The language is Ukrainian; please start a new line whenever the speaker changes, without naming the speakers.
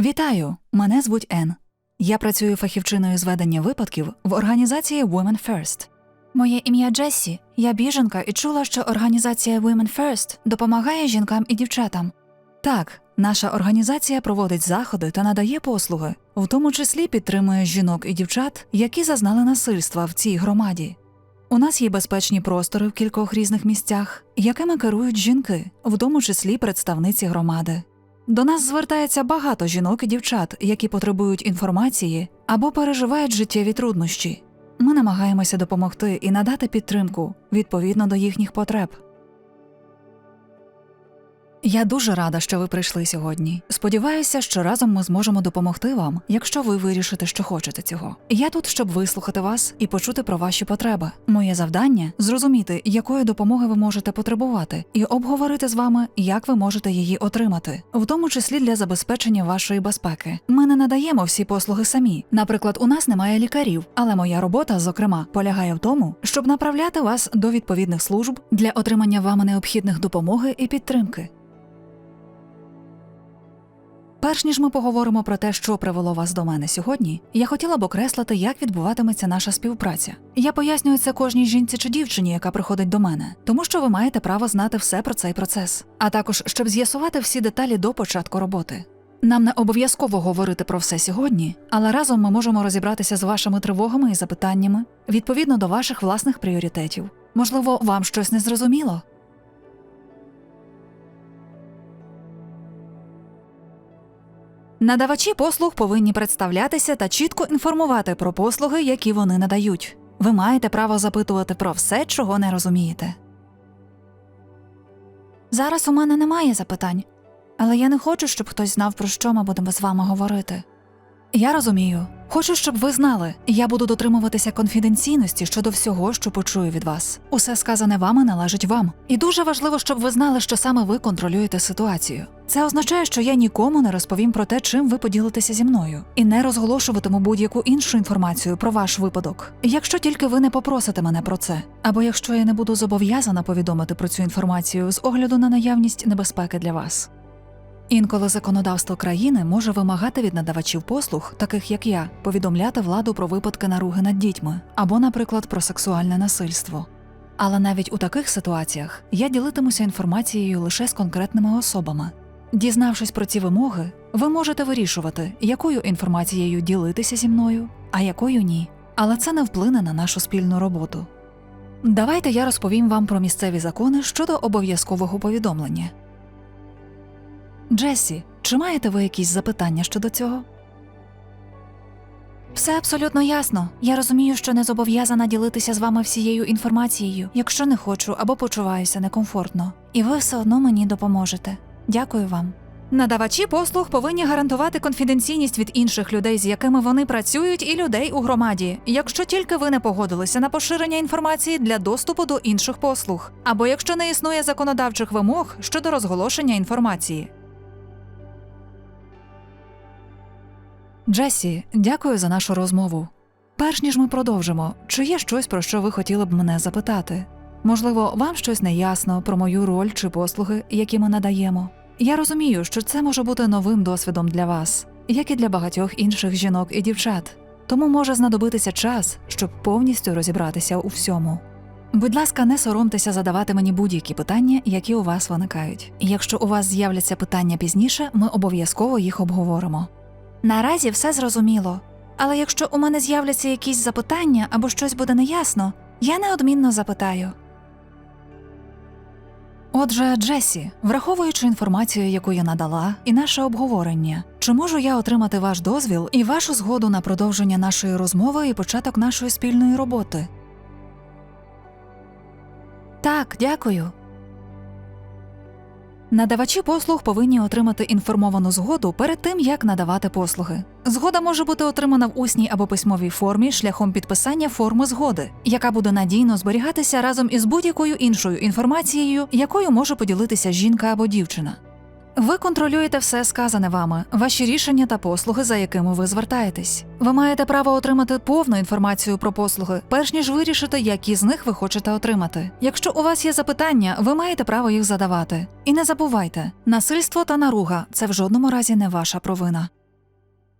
Вітаю! Мене звуть Ен. Я працюю фахівчиною з ведення випадків в організації Women First. Моє ім'я Джессі. Я біженка і чула, що організація Women First допомагає жінкам і дівчатам. Так, наша організація проводить заходи та надає послуги, в тому числі підтримує жінок і дівчат, які зазнали насильства в цій громаді. У нас є безпечні простори в кількох різних місцях, якими керують жінки, в тому числі представниці громади. До нас звертається багато жінок і дівчат, які потребують інформації або переживають життєві труднощі. Ми намагаємося допомогти і надати підтримку відповідно до їхніх потреб. Я дуже рада, що ви прийшли сьогодні. Сподіваюся, що разом ми зможемо допомогти вам, якщо ви вирішите, що хочете цього. Я тут, щоб вислухати вас і почути про ваші потреби. Моє завдання зрозуміти, якої допомоги ви можете потребувати, і обговорити з вами, як ви можете її отримати, в тому числі для забезпечення вашої безпеки. Ми не надаємо всі послуги самі. Наприклад, у нас немає лікарів, але моя робота, зокрема, полягає в тому, щоб направляти вас до відповідних служб для отримання вами необхідних допомоги і підтримки. Перш ніж ми поговоримо про те, що привело вас до мене сьогодні, я хотіла б окреслити, як відбуватиметься наша співпраця. Я пояснюю це кожній жінці чи дівчині, яка приходить до мене, тому що ви маєте право знати все про цей процес, а також щоб з'ясувати всі деталі до початку роботи. Нам не обов'язково говорити про все сьогодні, але разом ми можемо розібратися з вашими тривогами і запитаннями відповідно до ваших власних пріоритетів. Можливо, вам щось не зрозуміло? Надавачі послуг повинні представлятися та чітко інформувати про послуги, які вони надають. Ви маєте право запитувати про все, чого не розумієте. Зараз у мене немає запитань, але я не хочу, щоб хтось знав, про що ми будемо з вами говорити. Я розумію. Хочу, щоб ви знали, я буду дотримуватися конфіденційності щодо всього, що почую від вас. Усе сказане вами належить вам. І дуже важливо, щоб ви знали, що саме ви контролюєте ситуацію. Це означає, що я нікому не розповім про те, чим ви поділитеся зі мною, і не розголошуватиму будь-яку іншу інформацію про ваш випадок, якщо тільки ви не попросите мене про це, або якщо я не буду зобов'язана повідомити про цю інформацію з огляду на наявність небезпеки для вас. Інколи законодавство країни може вимагати від надавачів послуг, таких як я, повідомляти владу про випадки наруги над дітьми або, наприклад, про сексуальне насильство. Але навіть у таких ситуаціях я ділитимуся інформацією лише з конкретними особами. Дізнавшись про ці вимоги, ви можете вирішувати, якою інформацією ділитися зі мною, а якою ні. Але це не вплине на нашу спільну роботу. Давайте я розповім вам про місцеві закони щодо обов'язкового повідомлення. Джесі, чи маєте ви якісь запитання щодо цього? Все абсолютно ясно. Я розумію, що не зобов'язана ділитися з вами всією інформацією, якщо не хочу або почуваюся некомфортно. І ви все одно мені допоможете. Дякую вам. Надавачі послуг повинні гарантувати конфіденційність від інших людей, з якими вони працюють, і людей у громаді, якщо тільки ви не погодилися на поширення інформації для доступу до інших послуг, або якщо не існує законодавчих вимог щодо розголошення інформації. Джесі, дякую за нашу розмову. Перш ніж ми продовжимо, чи є щось, про що ви хотіли б мене запитати? Можливо, вам щось не ясно про мою роль чи послуги, які ми надаємо. Я розумію, що це може бути новим досвідом для вас, як і для багатьох інших жінок і дівчат, тому може знадобитися час, щоб повністю розібратися у всьому. Будь ласка, не соромтеся задавати мені будь-які питання, які у вас виникають. Якщо у вас з'являться питання пізніше, ми обов'язково їх обговоримо. Наразі все зрозуміло. Але якщо у мене з'являться якісь запитання або щось буде неясно, я неодмінно запитаю. Отже, Джесі, враховуючи інформацію, яку я надала, і наше обговорення, чи можу я отримати ваш дозвіл і вашу згоду на продовження нашої розмови і початок нашої спільної роботи? Так, дякую. Надавачі послуг повинні отримати інформовану згоду перед тим, як надавати послуги. Згода може бути отримана в усній або письмовій формі шляхом підписання форми згоди, яка буде надійно зберігатися разом із будь-якою іншою інформацією, якою може поділитися жінка або дівчина. Ви контролюєте все сказане вами, ваші рішення та послуги, за якими ви звертаєтесь. Ви маєте право отримати повну інформацію про послуги, перш ніж вирішити, які з них ви хочете отримати. Якщо у вас є запитання, ви маєте право їх задавати. І не забувайте, насильство та наруга це в жодному разі не ваша провина.